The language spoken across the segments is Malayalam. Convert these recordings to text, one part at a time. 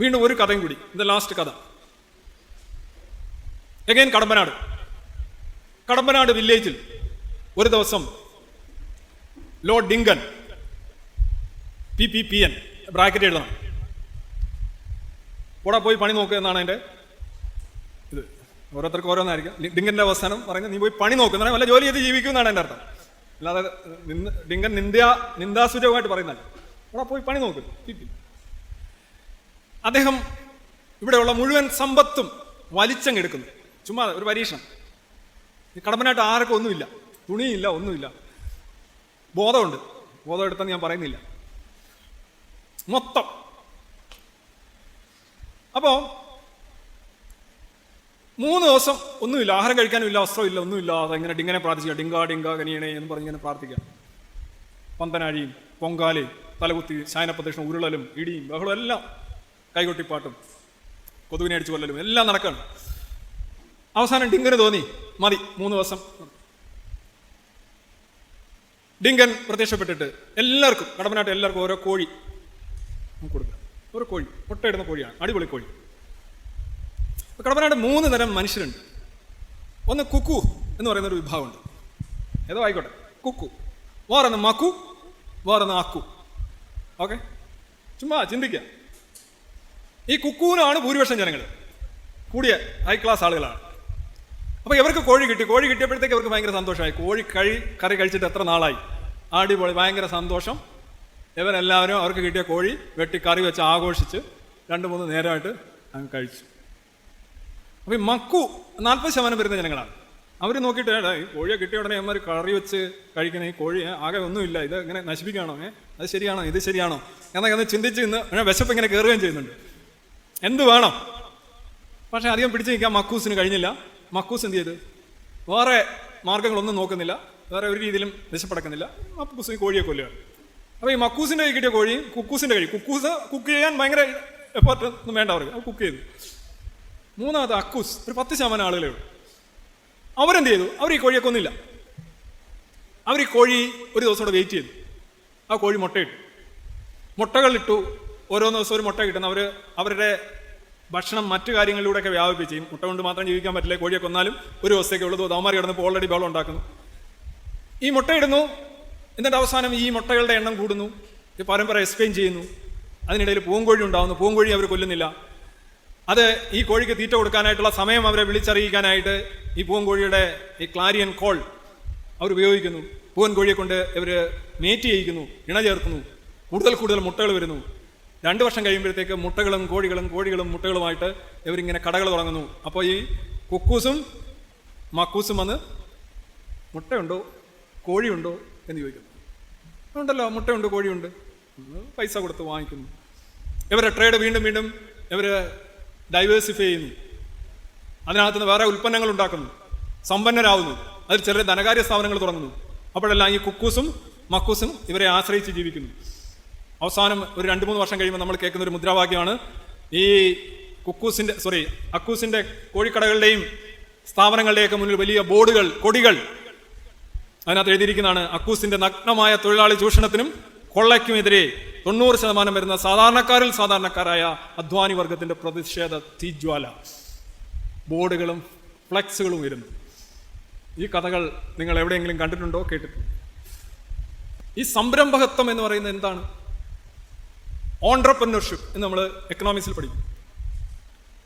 വീണ്ടും ഒരു കഥയും കൂടി. ഇത് ലാസ്റ്റ് കഥ. എഗൈൻ കടമ്പനാട്. കടമ്പനാട് വില്ലേജിൽ ഒരു ദിവസം ലോ Dinkan P P P N bracket എഴുതണം. കൂടെ പോയി പണി നോക്കുക എന്നാണ് എന്റെ ഇത്. ഓരോരുത്തർക്ക് ഓരോന്നായിരിക്കും. ഡിങ്കന്റെ അവസാനം പറയുന്നത് നീ പോയി പണി നോക്കുന്ന വല്ല ജോലി ചെയ്ത് ജീവിക്കും എന്നാണ് എന്റെ അർത്ഥം. അല്ലാതെ ഡിങ്കൻ നിന്ദ നിന്ദാസൂചകമായിട്ട് പറയുന്നതല്ല. അവിടെ പോയി പണി നോക്കും. അദ്ദേഹം ഇവിടെയുള്ള മുഴുവൻ സമ്പത്തും വലിച്ചങ്ങെടുക്കുന്നു ചുമ്മാ ഒരു പരീക്ഷണം. കടമ്പനായിട്ട് ആർക്കും ഒന്നുമില്ല. തുണിയില്ല ഒന്നുമില്ല. ബോധമുണ്ട്. ബോധം എടുത്തെന്ന് ഞാൻ പറയുന്നില്ല. മൊത്തം. അപ്പോ മൂന്ന് ദിവസം ഒന്നുമില്ല. ആഹാരം കഴിക്കാനും ഇല്ല വസ്ത്രമില്ല ഒന്നുമില്ല. അതെങ്ങനെ ഡിങ്ങനെ പ്രാർത്ഥിക്കുക. ഡിങ്കാ ഡിങ്കാ കനിയണേ എന്ന് പറഞ്ഞ് ഇങ്ങനെ പ്രാർത്ഥിക്കുക. പന്തനാഴിയും പൊങ്കാലയും തലകുത്തി ശയനപ്രദക്ഷിണം ഉരുളലും ഇടിയും ബഹളം എല്ലാം കൈകൊട്ടിപ്പാട്ടും കൊതുവിനെ അടിച്ചു കൊല്ലലും എല്ലാം നടക്കണം. അവസാനം ഡിങ്കന് തോന്നി മതി മൂന്ന് ദിവസം. ഡിങ്കൻ പ്രത്യക്ഷപ്പെട്ടിട്ട് എല്ലാവർക്കും കടമ്പനാട്ട് എല്ലാവർക്കും ഓരോ കോഴി നമുക്ക് കൊടുക്കാം. ഓരോ കോഴി മുട്ടയിടുന്ന കോഴിയാണ് അടിപൊളി കോഴി. കടമ്പനാട്ട് മൂന്ന് തരം മനുഷ്യരുണ്ട്. ഒന്ന് കുക്കു എന്ന് പറയുന്ന ഒരു വിഭാഗമുണ്ട്. ഏതോ ആയിക്കോട്ടെ കുക്കു. വേറൊന്ന് മക്കു വേറൊന്ന് ആക്കു. ഓക്കെ? ചുമ്മാ ചിന്തിക്കുക ഈ കുക്കൂനാണ് ഭൂരിപക്ഷം ജനങ്ങൾ. കൂടിയ ഹൈ ക്ലാസ് ആളുകളാണ്. അപ്പൊ ഇവർക്ക് കോഴി കിട്ടി. കോഴി കിട്ടിയപ്പോഴത്തേക്ക് അവർക്ക് ഭയങ്കര സന്തോഷമായി. കോഴി കഴി കറി കഴിച്ചിട്ട് എത്ര നാളായി? അടിപൊളി ഭയങ്കര സന്തോഷം. ഇവരെല്ലാവരും അവർക്ക് കിട്ടിയ കോഴി വെട്ടി കറി വെച്ച് ആഘോഷിച്ച് രണ്ട് മൂന്ന് നേരമായിട്ട് അങ്ങ് കഴിച്ചു. അപ്പൊ ഈ മക്കു നാൽപ്പത് ശതമാനം വരുന്ന ജനങ്ങളാണ്. അവർ നോക്കിയിട്ട് "എടാ, ഈ കോഴിയെ കിട്ടിയ ഉടനെ അമ്മ കറി വെച്ച് കഴിക്കുന്ന ഈ കോഴി ആകെ ഒന്നുമില്ല. ഇത് ഇങ്ങനെ നശിപ്പിക്കുകയാണോ? ഏ അത് ശരിയാണോ? ഇത് ശരിയാണോ? എന്നൊക്കെ ചിന്തിച്ച് ഇന്ന് വിശപ്പ് ഇങ്ങനെ കയറുകയും ചെയ്യുന്നുണ്ട്. എന്ത് വേണം? പക്ഷെ അധികം പിടിച്ചു നിൽക്കാൻ മക്കൂസിന് കഴിഞ്ഞില്ല. മക്കൂസ് എന്ത് ചെയ്ത്? വേറെ മാർഗങ്ങളൊന്നും നോക്കുന്നില്ല. വേറെ ഒരു രീതിയിലും വിശപ്പടക്കുന്നില്ല മക്കൂസ് ഈ കോഴിയെ കൊല്ലുക അപ്പോൾ ഈ മക്കൂസിന്റെ കൈ കിട്ടിയ കോഴിയും കുക്കൂസിന്റെ കഴി കുക്കൂസ് കുക്ക് ചെയ്യാൻ ഭയങ്കര എഫർട്ട് ഒന്നും വേണ്ട അവർക്ക്. അത് കുക്ക് ചെയ്തു. മൂന്നാമത് അക്കൂസ് ഒരു പത്ത് ശതമാനം ആളുകളേ ഉള്ളൂ. അവരെന്ത് ചെയ്തു? അവർ ഈ കോഴിയെ കൊന്നില്ല. അവർ ഈ കോഴി ഒരു ദിവസം കൂടെ വെയിറ്റ് ചെയ്തു. ആ കോഴി മുട്ടയിട്ടു. മുട്ടകളിട്ടു. ഓരോ ദിവസം ഒരു മുട്ട കിട്ടുന്ന അവർ അവരുടെ ഭക്ഷണം മറ്റു കാര്യങ്ങളിലൂടെയൊക്കെ വ്യാപിപ്പിച്ച് ചെയ്യും. മുട്ട കൊണ്ട് മാത്രം ജീവിക്കാൻ പറ്റില്ല കോഴിയെ കൊന്നാലും ഒരു ദിവസത്തേക്ക് ഉള്ളത് ദൗമാരി കിടന്നപ്പോൾ ഓൾറെഡി ബഹളം ഉണ്ടാക്കുന്നു. ഈ മുട്ടയിടുന്നു എന്നിട്ട് അവസാനം ഈ മുട്ടകളുടെ എണ്ണം കൂടുന്നു. ഈ പരമ്പര എക്സ്പ്ലെയിൻ ചെയ്യുന്നു. അതിനിടയിൽ പൂങ്കോഴി ഉണ്ടാവുന്നു. പൂങ്കോഴി അവർ കൊല്ലുന്നില്ല. അത് ഈ കോഴിക്ക് തീറ്റ കൊടുക്കാനായിട്ടുള്ള സമയം അവരെ വിളിച്ചറിയിക്കാനായിട്ട് ഈ പൂവൻകോഴിയുടെ ഈ ക്ലാരിയൻ കോൾ അവർ ഉപയോഗിക്കുന്നു. പൂവൻ കോഴിയെ കൊണ്ട് ഇവർ മേറ്റ് ചെയ്യിക്കുന്നു. ഇണ ചേർക്കുന്നു കൂടുതൽ കൂടുതൽ മുട്ടകൾ വരുന്നു. രണ്ട് വർഷം കഴിയുമ്പോഴത്തേക്ക് മുട്ടകളും കോഴികളും കോഴികളും മുട്ടകളുമായിട്ട് ഇവരിങ്ങനെ കടകൾ തുടങ്ങുന്നു. അപ്പോൾ ഈ കുക്കൂസും മക്കൂസും വന്ന് മുട്ടയുണ്ടോ കോഴിയുണ്ടോ എന്ന് ചോദിക്കുന്നു. ഉണ്ടല്ലോ മുട്ടയുണ്ട് കോഴിയുണ്ട്. പൈസ കൊടുത്ത് വാങ്ങിക്കുന്നു. ഇവരെ ട്രേഡ് വീണ്ടും വീണ്ടും ഇവർ ഡൈവേഴ്സിഫൈ ചെയ്യുന്നു. അതിനകത്ത് നിന്ന് വേറെ ഉൽപ്പന്നങ്ങൾ ഉണ്ടാക്കുന്നു. സമ്പന്നരാകുന്നു അതിൽ ചെറിയ ധനകാര്യ സ്ഥാപനങ്ങൾ തുടങ്ങുന്നു. അപ്പോഴെല്ലാം ഈ കുക്കൂസും മക്കൂസും ഇവരെ ആശ്രയിച്ച് ജീവിക്കുന്നു. അവസാനം ഒരു രണ്ട് മൂന്ന് വർഷം കഴിയുമ്പോൾ നമ്മൾ കേൾക്കുന്ന ഒരു മുദ്രാവാക്യമാണ്. ഈ കുക്കൂസിന്റെ സോറി അക്കൂസിന്റെ കോഴിക്കടകളുടെയും സ്ഥാപനങ്ങളുടെയൊക്കെ മുന്നിൽ വലിയ ബോർഡുകൾ കൊടികൾ. അതിനകത്ത് എഴുതിയിരിക്കുന്നതാണ് അക്കൂസിന്റെ നഗ്നമായ തൊഴിലാളി ചൂഷണത്തിനും കൊള്ളയ്ക്കുമെതിരെ തൊണ്ണൂറ് ശതമാനം വരുന്ന സാധാരണക്കാരിൽ സാധാരണക്കാരായ അധ്വാനി വർഗത്തിന്റെ പ്രതിഷേധ തീജ്വാല. ബോർഡുകളും ഫ്ലെക്സുകളും വരുന്നു ഈ കഥകൾ നിങ്ങൾ എവിടെയെങ്കിലും കണ്ടിട്ടുണ്ടോ? കേട്ടിട്ടുണ്ടോ? ഈ സംരംഭകത്വം എന്ന് പറയുന്നത് എന്താണ്? ഓൺട്രപ്രനർഷിപ്പ് എന്ന് നമ്മൾ എക്കണോമിക്സിൽ പഠിക്കും.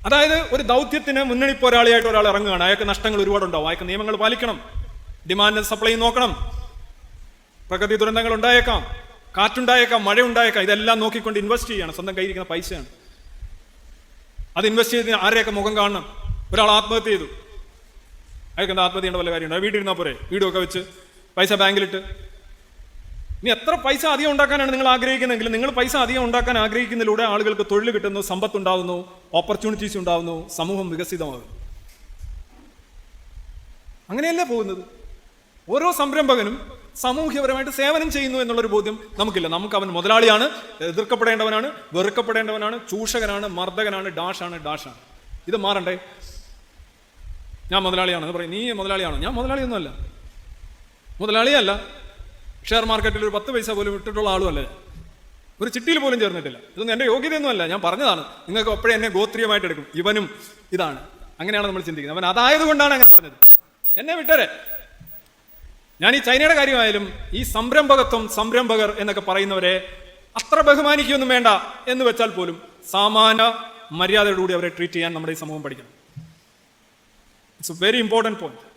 അതായത് ഒരു ദൗത്യത്തിന് മുന്നണി പോരാളിയായിട്ട് ഒരാൾ ഇറങ്ങുകയാണ്. അയാൾക്ക് നഷ്ടങ്ങൾ ഒരുപാട് ഒരുപാടുണ്ടാവും. അയാൾക്ക് നിയമങ്ങൾ പാലിക്കണം. ഡിമാൻഡ് സപ്ലൈ നോക്കണം. പ്രകൃതി ദുരന്തങ്ങൾ ഉണ്ടായേക്കാം. കാറ്റുണ്ടായേക്കാം മഴ ഉണ്ടായേക്കാം ഇതെല്ലാം നോക്കിക്കൊണ്ട് ഇൻവെസ്റ്റ് ചെയ്യണം. സ്വന്തം കയ്യിരിക്കുന്ന പൈസയാണ്. അത് ഇൻവെസ്റ്റ് ചെയ്ത് ആരെയൊക്കെ മുഖം കാണണം? ഒരാൾ ആത്മഹത്യ ചെയ്തു. അയാൾക്ക് എന്താ ആത്മഹത്യ ചെയ്യേണ്ട വല്ല കാര്യമുണ്ടോ? വീട്ടിലിരുന്നാൽ പോരെ. വീടൊക്കെ വെച്ച് പൈസ ബാങ്കിലിട്ട് ഇനി എത്ര പൈസ അധികം ഉണ്ടാക്കാനാണ് നിങ്ങൾ ആഗ്രഹിക്കുന്നതെങ്കിൽ നിങ്ങൾ പൈസ അധികം ഉണ്ടാക്കാൻ ആഗ്രഹിക്കുന്നതിലൂടെ ആളുകൾക്ക് തൊഴിൽ കിട്ടുന്നു സമ്പത്ത് ഉണ്ടാകുന്നു ഓപ്പർച്യൂണിറ്റീസ് ഉണ്ടാവുന്നു സമൂഹം വികസിതമാകുന്നു. അങ്ങനെയല്ലേ പോകുന്നത്? ഓരോ സംരംഭകനും സാമൂഹ്യപരമായിട്ട് സേവനം ചെയ്യുന്നു എന്നുള്ളൊരു ബോധ്യം നമുക്കില്ല. നമുക്ക് അവൻ മുതലാളിയാണ് എതിർക്കപ്പെടേണ്ടവനാണ് വെറുക്കപ്പെടേണ്ടവനാണ് ചൂഷകനാണ് മർദ്ദകനാണ് ഡാഷാണ് ഡാഷാണ്. ഇത് മാറണ്ടേ? ഞാൻ മുതലാളിയാണെന്ന് പറയും. നീ മുതലാളിയാണോ? ഞാൻ മുതലാളിയൊന്നുമല്ല. മുതലാളിയല്ല. ഷെയർ മാർക്കറ്റിൽ ഒരു പത്ത് പൈസ പോലും ഇട്ടിട്ടുള്ള ആളുമല്ല. ഒരു ചിട്ടിയിൽ പോലും ചേർന്നിട്ടില്ല. ഇതൊന്നും എന്റെ യോഗ്യതയൊന്നുമല്ല. ഞാൻ പറഞ്ഞതാണ്. നിങ്ങൾക്ക് അപ്പോഴേ എന്നെ ഗോത്രീയമായിട്ട് എടുക്കും. ഇവനും ഇതാണ്. അങ്ങനെയാണ് നമ്മൾ ചിന്തിക്കുന്നത്. അവൻ അതായത് കൊണ്ടാണ് അങ്ങനെ പറഞ്ഞത്. എന്നെ വിട്ടരെ. ഞാൻ ഈ ചൈനയുടെ കാര്യമായാലും ഈ സംരംഭകത്വം സംരംഭകർ എന്നൊക്കെ പറയുന്നവരെ അത്ര ബഹുമാനിക്കൊന്നും വേണ്ട എന്ന് വെച്ചാൽ പോലും സാമാന്യ മര്യാദയോടുകൂടി അവരെ ട്രീറ്റ് ചെയ്യാൻ നമ്മുടെ ഈ സമൂഹം പഠിക്കണം. It's very important point